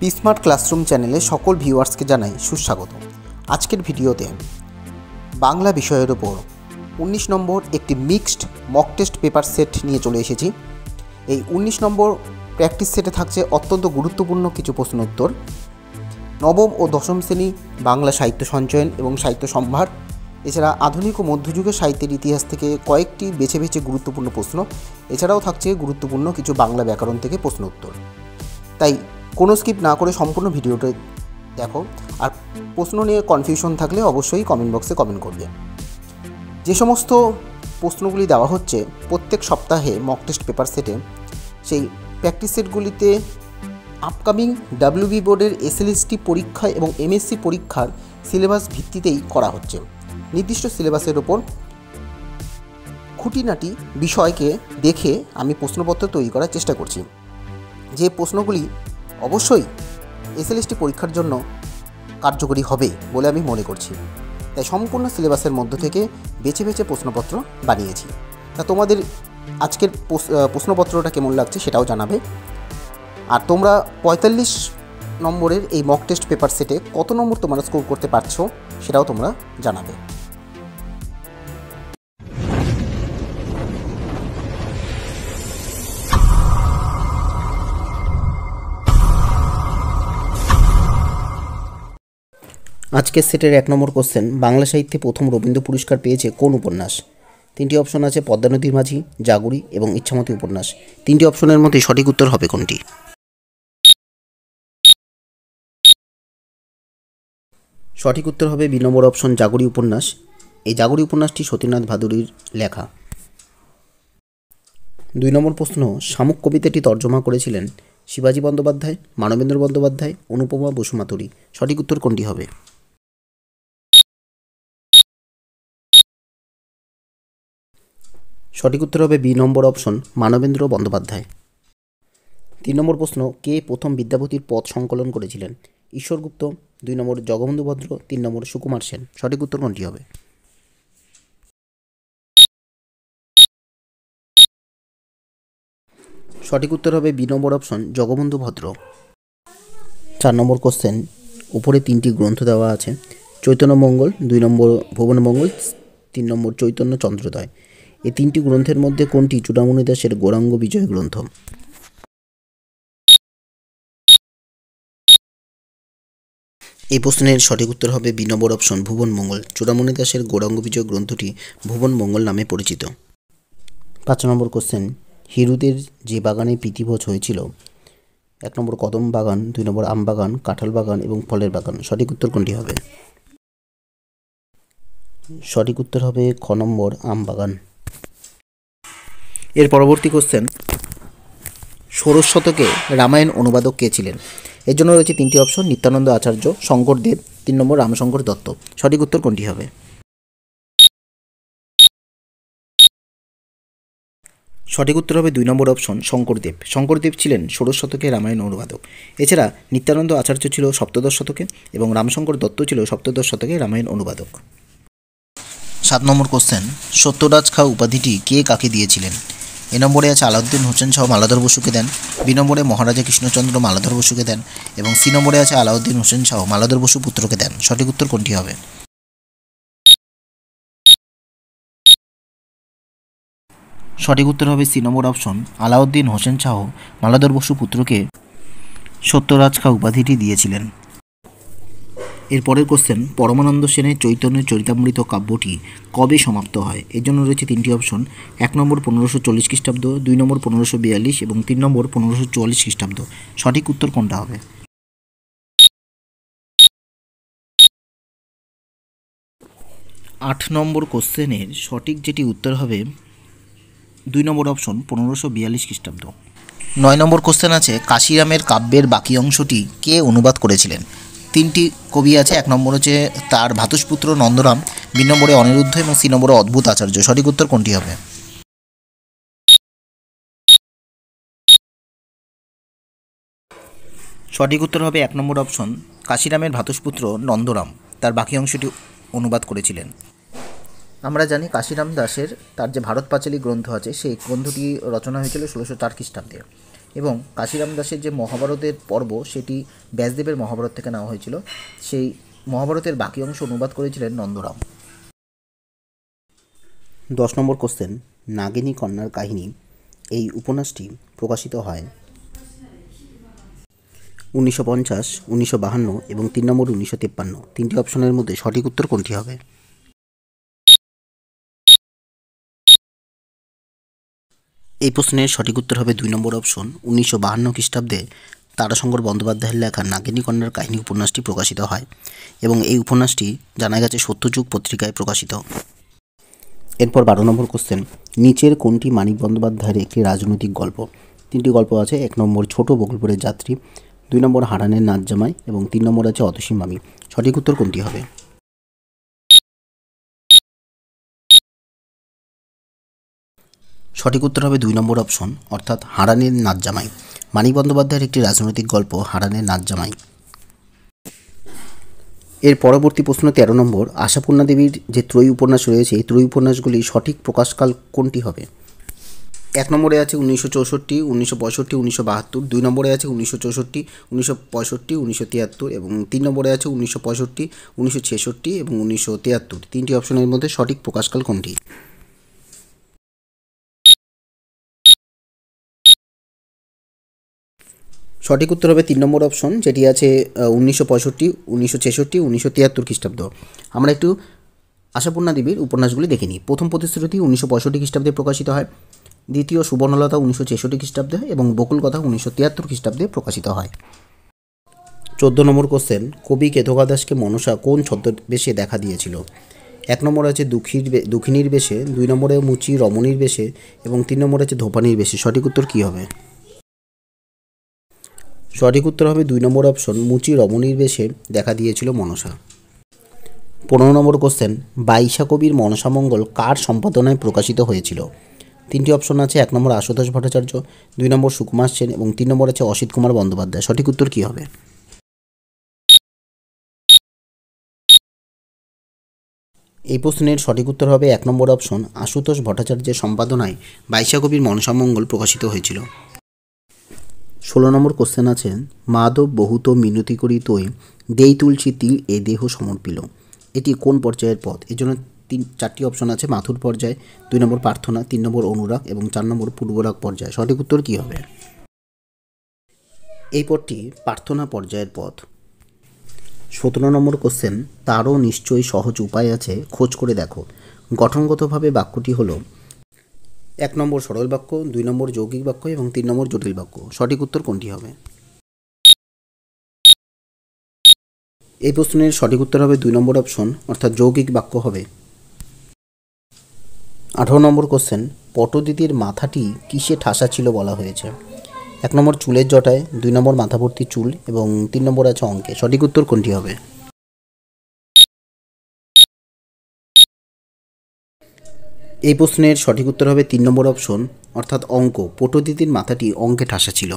পিসমার্ট classroom চ্যানেলে সকল ভিউয়ার্সকে জানাই সুস্বাগত। আজকের ভিডিওতে বাংলা বিষয়ের ওপর উনিশ নম্বর একটি mixed mock test paper set নিয়ে চলে এসেছি। এই উনিশ নম্বর প্র্যাকটিস সেটে থাকছে অত্যন্ত গুরুত্বপূর্ণ কিছু প্রশ্ন উত্তর। নবম ও দশম শ্রেণি বাংলা সাহিত্য সঞ্চয়ন এবং সাহিত্য সম্ভার, এছাড়া আধুনিক ও মধ্যযুগের সাহিত্যের ইতিহাস থেকে কয়েকটি বেছে বেছে গুরুত্বপূর্ণ প্রশ্ন, এছাড়াও থাকছে গুরুত্বপূর্ণ কিছু বাংলা ব্যাকরণ থেকে প্রশ্ন উত্তর। তাই কোনো স্কিপ না করে সম্পূর্ণ ভিডিওটা দেখো। আর প্রশ্ন নিয়ে কনফিউশন থাকলে অবশ্যই কমেন্ট বক্সে কমেন্ট করবে। যে সমস্ত প্রশ্নগুলি দেওয়া হচ্ছে, প্রত্যেক সপ্তাহে মক টেস্ট পেপার সেটে সেই প্র্যাকটিস সেটগুলিতে আপকামিং ডাব্লিউবি বোর্ডের এসএলএসটি পরীক্ষা এবং এমএসসি পরীক্ষার সিলেবাস ভিত্তিতেই করা হচ্ছে। নির্দিষ্ট সিলেবাসের ওপর খুঁটিনাটি বিষয়কে দেখে আমি প্রশ্নপত্র তৈরি করার চেষ্টা করছি। যে প্রশ্নগুলি অবশ্যই এসএলএসটি পরীক্ষার জন্য কার্যকরী হবে বলে আমি মনে করছি। তাই সম্পূর্ণ সিলেবাসের মধ্য থেকে বেছে বেছে প্রশ্নপত্র বানিয়েছি। তা তোমাদের আজকের প্রশ্নপত্রটা কেমন লাগছে সেটাও জানাবে। আর তোমরা পঁয়তাল্লিশ নম্বরের এই মক টেস্ট পেপার সেটে কত নম্বর তোমরা স্কোর করতে পারছ সেটাও তোমরা জানাবে। আজকের সেটের এক নম্বর কোশ্চেন বাংলা সাহিত্যে প্রথম রবীন্দ্র পুরস্কার পেয়েছে কোন উপন্যাস? তিনটি অপশন আছে পদ্মা নদীর মাঝি, জাগুরি এবং ইচ্ছামতী উপন্যাস। তিনটি অপশনের মধ্যে সঠিক উত্তর হবে কোনটি? সঠিক উত্তর হবে বি নম্বর অপশন জাগরি উপন্যাস। এই জাগরি উপন্যাসটি সতীনাথ ভাদুরীর লেখা। দুই নম্বর প্রশ্ন, শামুক কবিতাটি তর্জমা করেছিলেন শিবাজী বন্দ্যোপাধ্যায়, মানবেন্দ্র বন্দ্যোপাধ্যায়, অনুপমা বসুমাতুরি। সঠিক উত্তর কোনটি হবে? সঠিক উত্তর হবে বি নম্বর অপশন মানবেন্দ্র বন্দ্যোপাধ্যায়। তিন নম্বর প্রশ্ন, কে প্রথম বিদ্যাপতির পদ সংকলন করেছিলেন? ঈশ্বরগুপ্ত, দুই নম্বর জগবন্ধু ভদ্র, তিন নম্বর সুকুমার সেন। সঠিক উত্তর কোনটি হবে? সঠিক উত্তর হবে বি নম্বর অপশন জগবন্ধু ভদ্র। চার নম্বর কোশ্চেন উপরে তিনটি গ্রন্থ দেওয়া আছে। চৈতন্য মঙ্গল, দুই নম্বর ভুবন মঙ্গল তিন নম্বর চৈতন্য চন্দ্রোদয়। এই তিনটি গ্রন্থের মধ্যে কোনটি চূড়ামণি দাসের গৌরাঙ্গ বিজয় গ্রন্থ? এই প্রশ্নের সঠিক উত্তর হবে বি নম্বর অপশন ভুবন মঙ্গল। চূড়ামণি দাসের গৌরাঙ্গ বিজয় গ্রন্থটি ভুবন মঙ্গল নামে পরিচিত। পাঁচ নম্বর কোশ্চেন, হিরুদের যে বাগানে প্রীতিভোজ হয়েছিল, এক নম্বর কদম বাগান, দুই নম্বর আম বাগান, কাঁঠাল বাগান এবং ফলের বাগান, সঠিক উত্তর কোনটি হবে? সঠিক উত্তর হবে খ নম্বর আম বাগান। এর পরবর্তী কোশ্চেন ষোড়শ শতকে রামায়ণ অনুবাদক কে ছিলেন? এর জন্য রয়েছে তিনটি অপশন নিত্যানন্দ আচার্য শঙ্করদেব তিন নম্বর রামশঙ্কর দত্ত। সঠিক উত্তর কোনটি হবে? সঠিক উত্তর হবে দুই নম্বর অপশন শঙ্করদেব শঙ্করদেব ছিলেন ষোড়শ শতকে রামায়ণ অনুবাদক। এছাড়া নিত্যানন্দ আচার্য ছিল সপ্তদশ শতকে এবং রামশঙ্কর দত্ত ছিল সপ্তদশ শতকে রামায়ণ অনুবাদক। সাত নম্বর কোশ্চেন সত্যরাজ খা উপাধিটি কে কাকে দিয়েছিলেন? এ নম্বরে আছে আলাউদ্দিন হোসেন শাহ মালাধর বসুকে দেন। বি নম্বরে মহারাজা কৃষ্ণচন্দ্র মালাধর বসুকে দেন এবং সি নম্বরে আছে আলাউদ্দিন হোসেন শাহ মালাধর বসু পুত্রকে দেন। সঠিক উত্তর কোনটি হবে? সঠিক উত্তর হবে সি নম্বর অপশন আলাউদ্দিন হোসেন শাহ মালাধর বসু পুত্রকে সত্যরাজ খাঁ উপাধিটি দিয়েছিলেন। এর পরের কোশ্চেন পরমানন্দ সেনের চৈতন্য চরিতামৃত কাব্যটি কবে সমাপ্ত হয়? এর জন্য রয়েছে তিনটি অপশন এক নম্বর পনেরোশো চল্লিশ খ্রিস্টাব্দ, দুই নম্বর পনেরোশো বিয়াল্লিশ এবং তিন নম্বর পনেরোশো চুয়াল্লিশ খ্রিস্টাব্দ। সঠিক উত্তর কোনটা হবে? আট নম্বর কোশ্চেনের সঠিক যেটি উত্তর হবে, দুই নম্বর অপশন পনেরোশো বিয়াল্লিশ খ্রিস্টাব্দ। নয় নম্বর কোশ্চেন আছে, কাশিরামের কাব্যের বাকি অংশটি কে অনুবাদ করেছিলেন? তিনটি কবি আছে, এক নম্বর হচ্ছে তার ভাতুষপুত্র নন্দরাম দুই নম্বরে অনিরুদ্ধ এবং সি নম্বরে অদ্ভুত আচার্য। সঠিক উত্তর কোনটি হবে? সঠিক উত্তর হবে এক নম্বর অপশন, কাশিরামের ভাতুষপুত্র নন্দরাম। তার বাকি অংশটি অনুবাদ করেছিলেন। আমরা জানি কাশিরাম দাসের তার যে ভারত পাঁচালী গ্রন্থ আছে, সেই গ্রন্থটি রচনা হয়েছিল ষোলোশো চার খ্রিস্টাব্দে। এবং কাশিরাম দাসের যে মহাভারতের পর্ব, সেটি ব্যাসদেবের মহাভারত থেকে নেওয়া হয়েছিল। সেই মহাভারতের বাকি অংশ অনুবাদ করেছিলেন নন্দরাম। দশ নম্বর কোশ্চেন নাগিনী কন্যার কাহিনী। এই উপন্যাসটি প্রকাশিত হয় উনিশশো পঞ্চাশ, উনিশশো বাহান্ন এবং তিন নম্বর উনিশশো তিপ্পান্ন। তিনটি অপশনের মধ্যে সঠিক উত্তর কোনটি হবে? এই প্রশ্নের সঠিক উত্তর হবে দুই নম্বর অপশন। উনিশশো বাহান্ন খ্রিস্টাব্দে তারাশঙ্কর বন্দ্যোপাধ্যায়ের লেখা নাগিনী কন্যার কাহিনী উপন্যাসটি প্রকাশিত হয় এবং এই উপন্যাসটি জানা গেছে সত্যযুগ পত্রিকায় প্রকাশিত। এরপর বারো নম্বর কোশ্চেন নিচের কোনটি মানিক বন্দ্যোপাধ্যায়ের একটি রাজনৈতিক গল্প? তিনটি গল্প আছে, এক নম্বর ছোট বকুলপুরের যাত্রী, দুই নম্বর হারানের নাচ জামাই এবং তিন নম্বর আছে অতসী মামি। সঠিক উত্তর কোনটি হবে? সঠিক উত্তর হবে দুই নম্বর অপশন, অর্থাৎ হারানের নাচ জামাই। মানিক বন্দ্যোপাধ্যায়ের একটি রাজনৈতিক গল্প, হারানের নাচ জামাই। এর পরবর্তী প্রশ্ন তেরো নম্বর, আশাপূর্ণা দেবীর যে ত্রয়ী উপন্যাস রয়েছে, এই ত্রয়ী উপন্যাসগুলি সঠিক প্রকাশকাল কোনটি হবে? এক নম্বরে আছে উনিশশো চৌষট্টি, উনিশশো পঁয়ষট্টি, উনিশশো বাহাত্তর, দুই নম্বরে আছে উনিশশো চৌষট্টি, উনিশশো পঁয়ষট্টি, উনিশশো তিয়াত্তর এবং তিন নম্বরে আছে উনিশশো পঁয়ষট্টি, উনিশশো ছেষট্টি এবং উনিশশো তিয়াত্তর। তিনটি অপশনের মধ্যে সঠিক প্রকাশকাল কোনটি? সঠিক উত্তর হবে তিন নম্বর অপশন যেটি আছে উনিশশো পঁয়ষট্টি, উনিশশো ছেষট্টি, উনিশশো তিয়াত্তর খ্রিস্টাব্দ। আমরা একটু আশাপূর্ণা দেবীর উপন্যাসগুলি দেখে নিই। প্রথম প্রতিশ্রুতি উনিশশো পঁয়ষট্টি খ্রিস্টাব্দে প্রকাশিত হয়। দ্বিতীয় সুবর্ণলতা উনিশশো ছেষট্টি খ্রিস্টাব্দে এবং বকুল কথা উনিশশো তিয়াত্তর খ্রিস্টাব্দে প্রকাশিত হয়। চোদ্দ নম্বর কোশ্চেন কবি কেতকা দাসকে মনসা কোন ছদ্মবেশে দেখা দিয়েছিল? এক নম্বর আছে দুঃখীর দুঃখিনীর বেশে, দুই নম্বরে মুচি রমণীর বেশে এবং তিন নম্বর আছে ধোপানির বেশে। সঠিক উত্তর কী হবে? সঠিক উত্তর হবে দুই নম্বর অপশন মুচি রমণীর বেশে দেখা দিয়েছিল মনসা। পনেরো নম্বর কোশ্চেন বাইশা কবির মনসামঙ্গল কার সম্পাদনায় প্রকাশিত হয়েছিল? তিনটি অপশন আছে, এক নম্বর আশুতোষ ভট্টাচার্য, দুই নম্বর সুকুমার সেন এবং তিন নম্বর আছে অসিত কুমার বন্দ্যোপাধ্যায়। সঠিক উত্তর কী হবে? এই প্রশ্নের সঠিক উত্তর হবে এক নম্বর অপশন আশুতোষ ভট্টাচার্যের সম্পাদনায় বাইশা কবির মনসামঙ্গল প্রকাশিত হয়েছিল। ষোলো নম্বর কোশ্চেন আছে, মাধব বহুত মিনতি করি তৈ দেই তুলসী তিল এ দেহ সমর্পিল। এটি কোন পর্যায়ের পথ? এই জন্য তিন, চারটি অপশন আছে, মাথুর পর্যায়, দুই নম্বর প্রার্থনা, তিন নম্বর অনুরাগ এবং চার নম্বর পূর্বরাগ পর্যায়। সঠিক উত্তর কী হবে? এই পথটি প্রার্থনা পর্যায়ের পথ। সতেরো নম্বর কোশ্চেন তারও নিশ্চয়ই সহজ উপায় আছে, খোঁজ করে দেখো। গঠনগতভাবে বাক্যটি হলো এক নম্বর সরল বাক্য, দুই নম্বর যৌগিক বাক্য এবং তিন নম্বর জটিল বাক্য। সঠিক উত্তর কোনটি হবে? এই প্রশ্নের সঠিক উত্তর হবে দুই নম্বর অপশন অর্থাৎ যৌগিক বাক্য হবে। আঠারো নম্বর কোশ্চেন পটদিদির মাথাটি কিসে ঠাসা ছিল বলা হয়েছে? এক নম্বর চুলের জটায়, দুই নম্বর মাথা ভর্তি চুল এবং তিন নম্বর আছে অঙ্কে। সঠিক উত্তর কোনটি হবে? এই প্রশ্নের সঠিক উত্তর হবে তিন নম্বর অপশন অর্থাৎ অঙ্ক। পটদিদির মাথাটি অঙ্কে ঠাসা ছিল।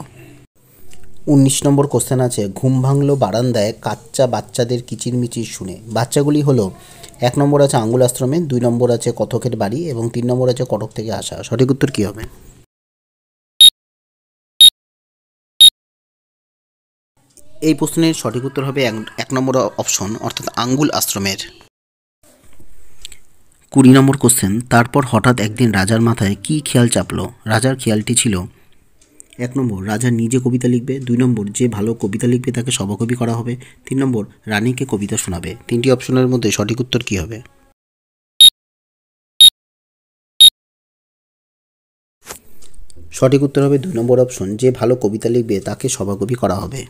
উনিশ নম্বর কোশ্চেন আছে, ঘুম ভাঙলো বারান্দায় কাচ্চা বাচ্চাদের কিচিরমিচির শুনে। বাচ্চাগুলি হলো, এক নম্বর আছে আঙ্গুল আশ্রমে, দুই নম্বর আছে কথকের বাড়ি এবং তিন নম্বর আছে কটক থেকে আসা। সঠিক উত্তর কী হবে? এই প্রশ্নের সঠিক উত্তর হবে এক নম্বর অপশন অর্থাৎ আঙ্গুল আশ্রমের। কুড়ি নম্বর কোশ্চেন তারপর হঠাৎ একদিন রাজার মাথায় কি খেয়াল চাপলো? রাজার খেয়ালটি ছিল এক নম্বর, রাজা নিজে কবিতা লিখবে। দুই নম্বর, যে ভালো কবিতা লিখবে তাকে সভাকবি করা হবে। তিন নম্বর, রানীকে কবিতা শোনাবে। তিনটি অপশনের মধ্যে সঠিক উত্তর কী হবে? সঠিক উত্তর হবে দুই নম্বর অপশন যে ভালো কবিতা লিখবে তাকে সভাকবি করা হবে।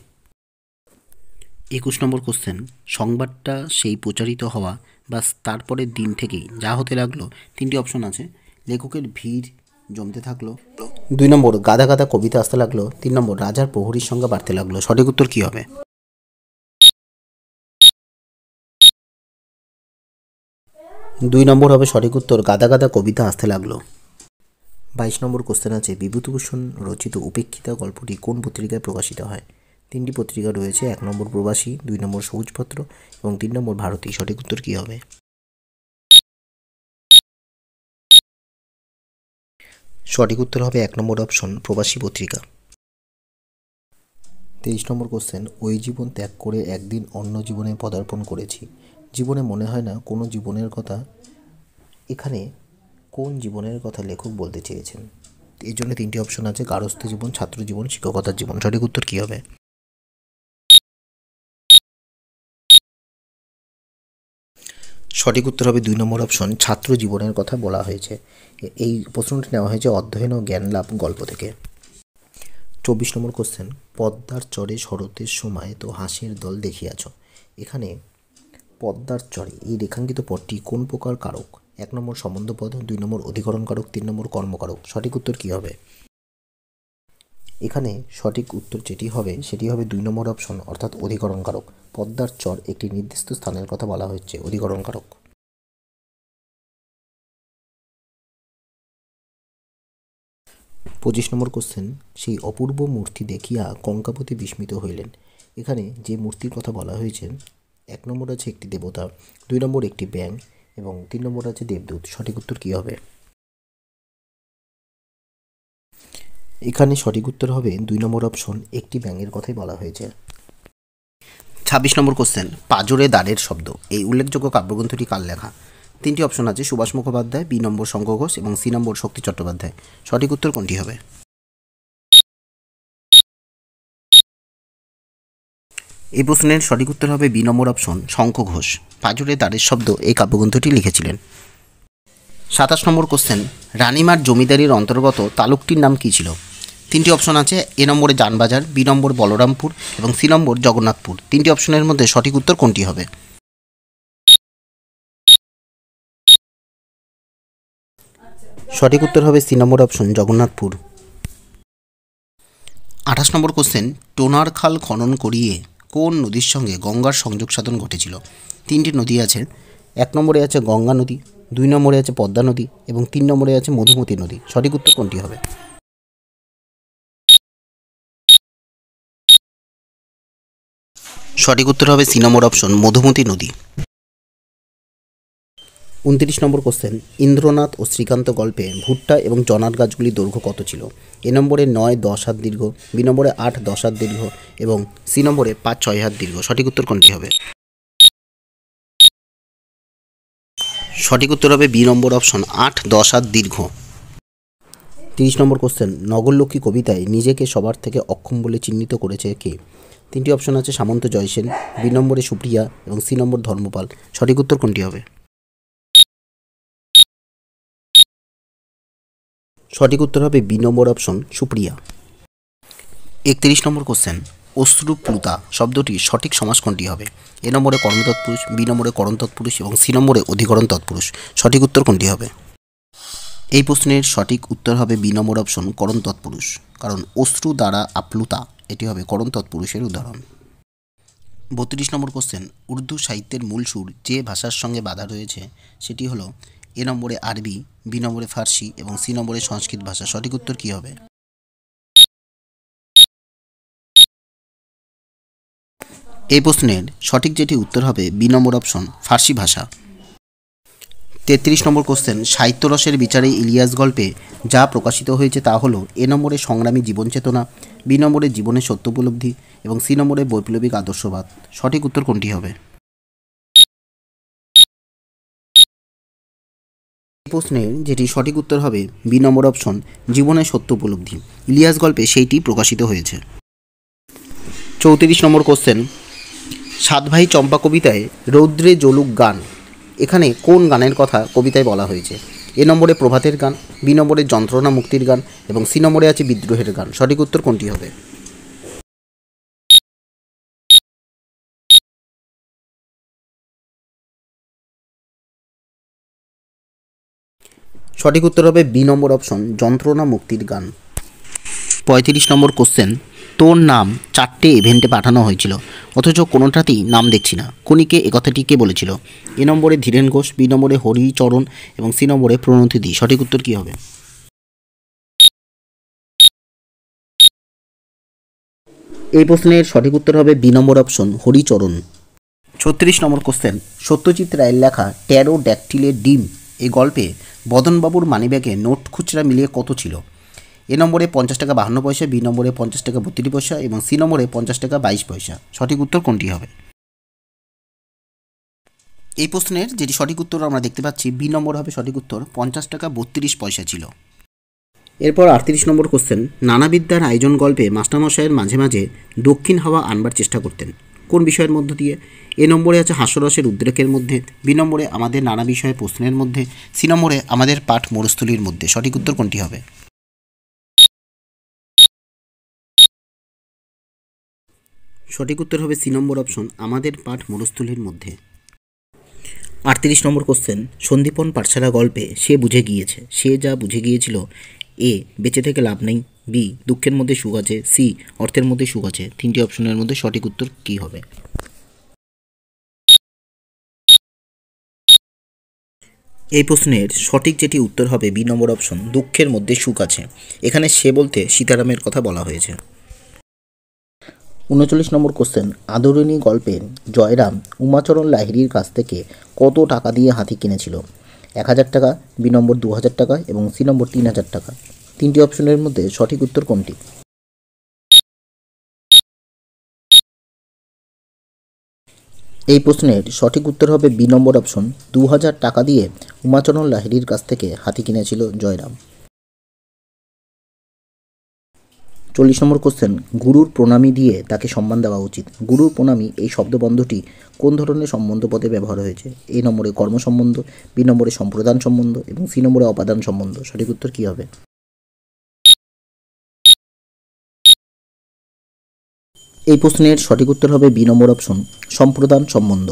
একুশ নম্বর কোশ্চেন সংবাদটা সেই প্রচারিত হওয়া বা তারপরের দিন থেকেই যা হতে লাগল, তিনটি অপশন আছে। লেখকের ভিড় জমতে থাকল। দুই নম্বর গাদা গাদা কবিতা আসতে লাগল। তিন নম্বর, রাজার প্রহরীর সংখ্যা বাড়তে লাগল। সঠিক উত্তর কী হবে? দুই নম্বর হবে সঠিক উত্তর গাদা গাদা কবিতা আসতে লাগল। বাইশ নম্বর কোশ্চেন আছে, বিভূতিভূষণ রচিত উপেক্ষিতা গল্পটি কোন পত্রিকায় প্রকাশিত হয়? তিনটি পত্রিকা রয়েছে, এক নম্বর প্রবাসী, দুই নম্বর সবুজপত্র এবং তিন নম্বর ভারতী। সঠিক উত্তর কী হবে? সঠিক উত্তর হবে এক নম্বর অপশন প্রবাসী পত্রিকা। তেইশ নম্বর কোশ্চেন ওই জীবন ত্যাগ করে একদিন অন্য জীবনে পদার্পণ করেছি। জীবনে মনে হয় না কোনো জীবনের কথা, এখানে কোন জীবনের কথা লেখক বলতে চেয়েছেন? এই জন্য তিনটি অপশন আছে গারস্থ জীবন, ছাত্র জীবন, শিক্ষকতার জীবন। সঠিক উত্তর কী হবে? সঠিক উত্তর হবে দুই নম্বর অপশন ছাত্র জীবনের কথা বলা হয়েছে। এই প্রশ্নটি নেওয়া হয়েছে অধ্যয়ন ও জ্ঞান লাভ গল্প থেকে। চব্বিশ নম্বর কোশ্চেন পদ্মার চরে শরতের সময় তো হাসির দল দেখিয়াছ। এখানে পদ্মার চরে, এই রেখাঙ্কিত পদটি কোন প্রকার কারক? এক নম্বর সম্বন্ধ পদ দুই নম্বর অধিকরণ কারক, তিন নম্বর কর্মকারক। সঠিক উত্তর কী হবে? এখানে সঠিক উত্তর যেটি হবে, সেটি হবে দুই নম্বর অপশন অর্থাৎ অধিকরণকারক। পদ্মার চর একটি নির্দিষ্ট স্থানের কথা বলা হয়েছে, অধিকরণকারক। পঁচিশ নম্বর কোশ্চেন সেই অপূর্ব মূর্তি দেখিয়া কঙ্কাপতি বিস্মিত হইলেন। এখানে যে মূর্তির কথা বলা হয়েছে, এক নম্বর আছে একটি দেবতা, দুই নম্বর একটি ব্যাং এবং তিন নম্বর আছে দেবদূত। সঠিক উত্তর কী হবে? এখানে সঠিক উত্তর হবে দুই নম্বর অপশন একটি ব্যাঙের কথাই বলা হয়েছে। ছাব্বিশ নম্বর কোশ্চেন পাজরে দ্বারের শব্দ, এই উল্লেখযোগ্য কাব্যগ্রন্থটি কার লেখা? তিনটি অপশন আছে, সুভাষ মুখোপাধ্যায়, বি নম্বর শঙ্খ ঘোষ এবং সি নম্বর শক্তি চট্টোপাধ্যায়। সঠিক উত্তর কোনটি হবে? এই প্রশ্নের সঠিক উত্তর হবে বি নম্বর অপশন শঙ্খ ঘোষ পাজরে দ্বারের শব্দ, এই কাব্যগ্রন্থটি লিখেছিলেন। সাতাশ নম্বর কোশ্চেন রানীমার জমিদারির অন্তর্গত তালুকটির নাম কী ছিল? তিনটি অপশন আছে, এ নম্বরে যানবাজার, বি নম্বর বলরামপুর এবং সি নম্বর জগন্নাথপুর। তিনটি অপশনের মধ্যে সঠিক উত্তর কোনটি হবে? সঠিক উত্তর হবে সি নম্বর অপশন, জগন্নাথপুর। আঠাশ নম্বর কোশ্চেন, টোনার খাল খনন করিয়ে কোন নদীর সঙ্গে গঙ্গার সংযোগ সাধন ঘটেছিল? তিনটি নদী আছে, এক নম্বরে আছে গঙ্গা নদী, দুই নম্বরে আছে পদ্মা নদী এবং তিন নম্বরে আছে মধুমতি নদী। সঠিক উত্তর কোনটি হবে? সঠিক উত্তর হবে সি নম্বর অপশন মধুমতি নদী। উনত্রিশ নম্বর কোশ্চেন ইন্দ্রনাথ ও শ্রীকান্ত গল্পে ভুট্টা এবং জনার গাছগুলির দৈর্ঘ্য কত ছিল? এ নম্বরে নয় দশ হাত দীর্ঘ বি নম্বরে আট দশ হাত দীর্ঘ এবং সি নম্বরে পাঁচ ছয় হাত দীর্ঘ। সঠিক উত্তর কোনটি হবে? সঠিক উত্তর হবে বি নম্বর অপশন আট দশ হাত দীর্ঘ। তিরিশ নম্বর কোশ্চেন নগরলক্ষ্মী কবিতায় নিজেকে সবার থেকে অক্ষম বলে চিহ্নিত করেছে কে? তিনটি অপশন আছে সামন্ত, জয়সেন, বি নম্বরে সুপ্রিয়া এবং সি নম্বর ধর্মপাল। সঠিক উত্তর কোনটি হবে? সঠিক উত্তর হবে বি নম্বর অপশন, সুপ্রিয়া। একত্রিশ নম্বর কোশ্চেন, অশ্রুপ্লুতা শব্দটির সঠিক সমাস কোনটি হবে? এ নম্বরে কর্ম তৎপুরুষ বি নম্বরে করণ তৎপুরুষ এবং সি নম্বরে অধিকরণ তৎপুরুষ সঠিক উত্তর কোনটি হবে? এই প্রশ্নের সঠিক উত্তর হবে বি নম্বর অপশন করণ তৎপুরুষ কারণ অশ্রু দ্বারা আপ্লুতা। এটি হবে করণ তৎপুরুষের উদাহরণ। বত্রিশ নম্বর কোশ্চেন উর্দু সাহিত্যের মূল সুর যে ভাষার সঙ্গে বাধা রয়েছে, সেটি হলো এ নম্বরে আরবি, বি নম্বরে ফার্সি এবং সি নম্বরে সংস্কৃত ভাষা। সঠিক উত্তর কী হবে? এই প্রশ্নের সঠিক যেটি উত্তর হবে বি নম্বর অপশন ফার্সি ভাষা। তেত্রিশ নম্বর কোশ্চেন সাহিত্যরসের বিচারে ইলিয়াস গল্পে যা প্রকাশিত হয়েছে তা হলো, এ নম্বরে সংগ্রামী জীবন চেতনা বি নম্বরে জীবনের সত্য উপলব্ধি এবং সি নম্বরে বৈপ্লবিক আদর্শবাদ। সঠিক উত্তর কোনটি হবে? প্রশ্নের যেটি সঠিক উত্তর হবে বি নম্বর অপশন জীবনের সত্য উপলব্ধি ইলিয়াস গল্পে সেইটি প্রকাশিত হয়েছে। চৌত্রিশ নম্বর কোশ্চেন সাত ভাই চম্পা কবিতায় রৌদ্রে জলুক গান। এখানে কোন গানের কথা কবিতায় বলা হয়েছে? এ নম্বরে প্রভাতের গান, বি নম্বরে যন্ত্রণা মুক্তির গান এবং সি নম্বরে আছে বিদ্রোহের গান। সঠিক উত্তর কোনটি হবে? সঠিক উত্তর হবে বি নম্বর অপশন, যন্ত্রণা মুক্তির গান। পঁয়ত্রিশ নম্বর কোশ্চেন তোর নাম চারটে ইভেন্টে পাঠানো হয়েছিল। অথচ কোনোটাতেই নাম দেখছি না। কোনিকে একথাটি কে বলেছিল? এ নম্বরে ধীরেন ঘোষ, বি নম্বরে হরিচরণ এবং সি নম্বরে প্রণতি দি। সঠিক উত্তর কী হবে? এই প্রশ্নের সঠিক উত্তর হবে বি নম্বর অপশন হরিচরণ ছত্রিশ নম্বর কোশ্চেন সত্যজিৎ রায়ের লেখা ট্যারো ড্যাকটিলের ডিম এই গল্পে বদনবাবুর মানিব্যাগে নোট খুচরা মিলিয়ে কত ছিল? এ নম্বরে পঞ্চাশ টাকা বাহান্ন পয়সা, বি নম্বরে পঞ্চাশ টাকা বত্রিশ পয়সা এবং সি নম্বরে পঞ্চাশ টাকা বাইশ পয়সা। সঠিক উত্তর কোনটি হবে? এই প্রশ্নের যেটি সঠিক উত্তর আমরা দেখতে পাচ্ছি, বি নম্বর হবে সঠিক উত্তর, পঞ্চাশ টাকা বত্রিশ পয়সা ছিল। এরপর আটত্রিশ নম্বর কোশ্চেন নানাবিদ্যার আয়োজন গল্পে মাস্টারমশাইয়ের মাঝে মাঝে দক্ষিণ হাওয়া আনবার চেষ্টা করতেন। কোন বিষয়ের মধ্য দিয়ে? এ নম্বরে আছে হাস্যরসের উদ্রেকের মধ্যে, বি নম্বরে আমাদের নানা বিষয়ে প্রশ্নের মধ্যে, সি নম্বরে আমাদের পাঠ মরুস্থলীর মধ্যে। সঠিক উত্তর কোনটি হবে? সঠিক উত্তর হবে সি নম্বর অপশন, আমাদের পাঠ মরুস্থলীর মধ্যে। আটত্রিশ নম্বর কোশ্চেন সন্দীপন পাঠশালা গল্পে সে বুঝে গিয়েছে। সে যা বুঝে গিয়েছিল, এ বেঁচে থেকে লাভ নেই, বি দুঃখের মধ্যে সুখ আছে, সি অর্থের মধ্যে সুখ আছে। তিনটি অপশনের মধ্যে সঠিক উত্তর কী হবে? এই প্রশ্নের সঠিক যেটি উত্তর হবে বি নম্বর অপশন, দুঃখের মধ্যে সুখ আছে। এখানে সে বলতে সীতারামের কথা বলা হয়েছে। উনচল্লিশ নম্বর কোশ্চেন আদরিণী গল্পে জয়রাম উমাচরণ লাহিড়ির কাছ থেকে কত টাকা দিয়ে হাতি কিনেছিল? এক হাজার টাকা, বি নম্বর দু হাজার টাকা এবং সি নম্বর তিন হাজার টাকা। তিনটি অপশনের মধ্যে সঠিক উত্তর কোনটি? এই প্রশ্নের সঠিক উত্তর হবে বি নম্বর অপশন দু হাজার টাকা দিয়ে উমাচরণ লাহিড়ির কাছ থেকে হাতি কিনেছিল জয়রাম। চল্লিশ নম্বর কোশ্চেন গুরুর প্রণামী দিয়ে তাকে সম্মান দেওয়া উচিত। গুরুর প্রণামী এই শব্দবন্ধটি কোন ধরনের সম্বন্ধ পদে ব্যবহার হয়েছে? এ নম্বরে কর্ম সম্বন্ধ, বি নম্বরে সম্প্রদান সম্বন্ধ এবং সি নম্বরে অপাদান সম্বন্ধ। সঠিক উত্তর কী হবে? এই প্রশ্নের সঠিক উত্তর হবে বি নম্বর অপশন সম্প্রদান সম্বন্ধ।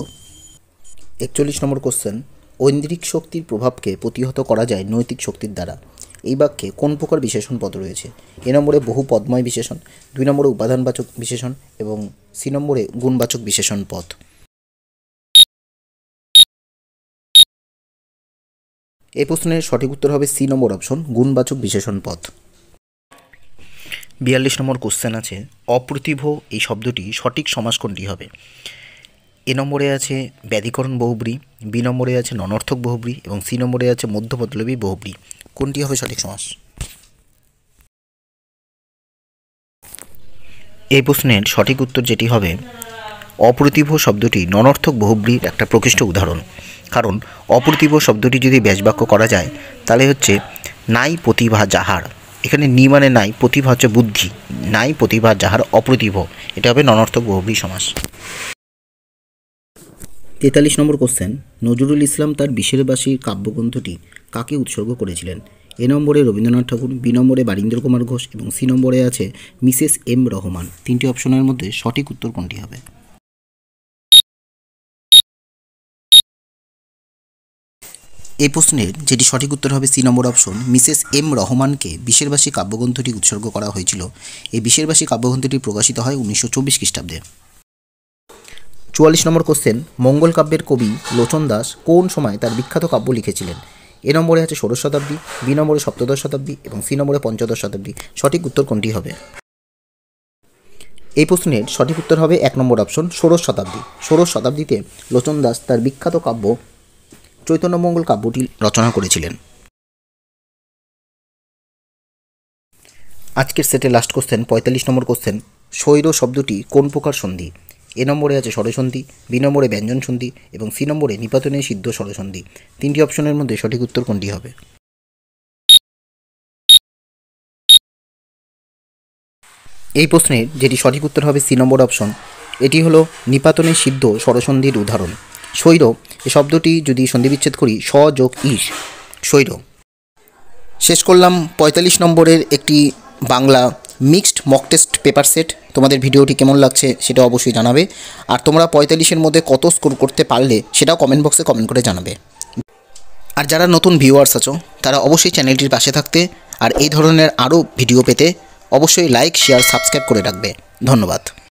একচল্লিশ নম্বর কোশ্চেন ঐন্দ্রিক শক্তির প্রভাবকে প্রতিহত করা যায় নৈতিক শক্তির দ্বারা। এই বাক্যে কোন প্রকার বিশেষণ পদ রয়েছে? এ নম্বরে বহু পদময় বিশেষণ, দুই নম্বরে উপাদানবাচক বিশেষণ এবং সি নম্বরে গুণবাচক বিশেষণ পদ। এই প্রশ্নের সঠিক উত্তর হবে সি নম্বর অপশন, গুণবাচক বিশেষণ পদ। বিয়াল্লিশ নম্বর কোশ্চেন আছে, অপ্রতিভ এই শব্দটি সঠিক সমাস কোনটি হবে। এ নম্বরে আছে ব্যাধিকরণ বহুব্রী, বি নম্বরে আছে ননর্থক বহুব্রী এবং সি নম্বরে আছে মধ্যমতলবী বহুব্রী। কোনটি হবে সঠিক সমাস? এই প্রশ্নের সঠিক উত্তর যেটি হবে, অপ্রতিভ শব্দটি ননর্থক বহুব্রীর একটা প্রকৃষ্ট উদাহরণ। কারণ অপ্রতিভ শব্দটি যদি ব্যাসবাক্য করা যায়, তাহলে হচ্ছে নাই প্রতিভা যাহার। এখানে নি মানে নাই, প্রতিভা হচ্ছে বুদ্ধি। নাই প্রতিভা যাহার অপ্রতিভ। এটা হবে ননর্থক বহুব্রী সমাস। তেতাল্লিশ নম্বর কোশ্চেন নজরুল ইসলাম তার বিশেরবাসী কাব্যগ্রন্থটি কাকে উৎসর্গ করেছিলেন? এ নম্বরে রবীন্দ্রনাথ ঠাকুর, বি নম্বরে বারীন্দ্র কুমার ঘোষ এবং সি নম্বরে আছে মিসেস এম রহমান। তিনটি অপশনের মধ্যে সঠিক উত্তর কোনটি হবে? এই প্রশ্নের যেটি সঠিক উত্তর হবে সি নম্বর অপশন, মিসেস এম রহমানকে বিশেরবাসী কাব্যগ্রন্থটি উৎসর্গ করা হয়েছিল। এই বিশেরবাসী কাব্যগ্রন্থটি প্রকাশিত হয় উনিশশো চব্বিশ খ্রিস্টাব্দে। চুয়াল্লিশ নম্বর কোশ্চেন মঙ্গল কাব্যের কবি লোচন দাস কোন সময় তার বিখ্যাত কাব্য লিখেছিলেন? এ নম্বরে আছে ষোড়শ শতাব্দী, বি নম্বরে সপ্তদশ শতাব্দী এবং সি নম্বরে পঞ্চদশ শতাব্দী। সঠিক উত্তর কোনটি হবে? এই প্রশ্নের সঠিক উত্তর হবে এক নম্বর অপশন ষোড়শ শতাব্দী। ষোড়শ শতাব্দীতে লোচন দাস তার বিখ্যাত কাব্য চৈতন্যমঙ্গল কাব্যটি রচনা করেছিলেন। আজকের সেটে লাস্ট কোশ্চেন পঁয়তাল্লিশ নম্বর কোশ্চেন স্বৈর শব্দটি কোন প্রকার সন্ধি? এ নম্বরে আছে স্বরসন্ধি, বি নম্বরে ব্যঞ্জন সন্ধি এবং সি নম্বরে নিপাতনে সিদ্ধ স্বরসন্ধি। তিনটি অপশনের মধ্যে সঠিক উত্তর কোনটি হবে? এই প্রশ্নের যেটি সঠিক উত্তর হবে সি নম্বর অপশন, এটি হলো নিপাতনে সিদ্ধ স্বরসন্ধির উদাহরণ। স্বৈর এই শব্দটি যদি সন্ধিবিচ্ছেদ করি, স যোগ ইস। স্বৈর। শেষ করলাম পঁয়তাল্লিশ নম্বরের একটি Bangla mixed mock test paper set তোমাদের ভিডিওটি কেমন লাগছে সেটা অবশ্যই জানাবে। আর তোমরা পঁয়তাল্লিশের মধ্যে কত স্কোর করতে পারলে সেটাও কমেন্ট বক্সে কমেন্ট করে জানাবে। আর যারা নতুন ভিউয়ার্স আছো, তারা অবশ্যই চ্যানেলটির পাশে থাকতে আর এই ধরনের আরও ভিডিও পেতে অবশ্যই লাইক শেয়ার সাবস্ক্রাইব করে রাখবে। ধন্যবাদ।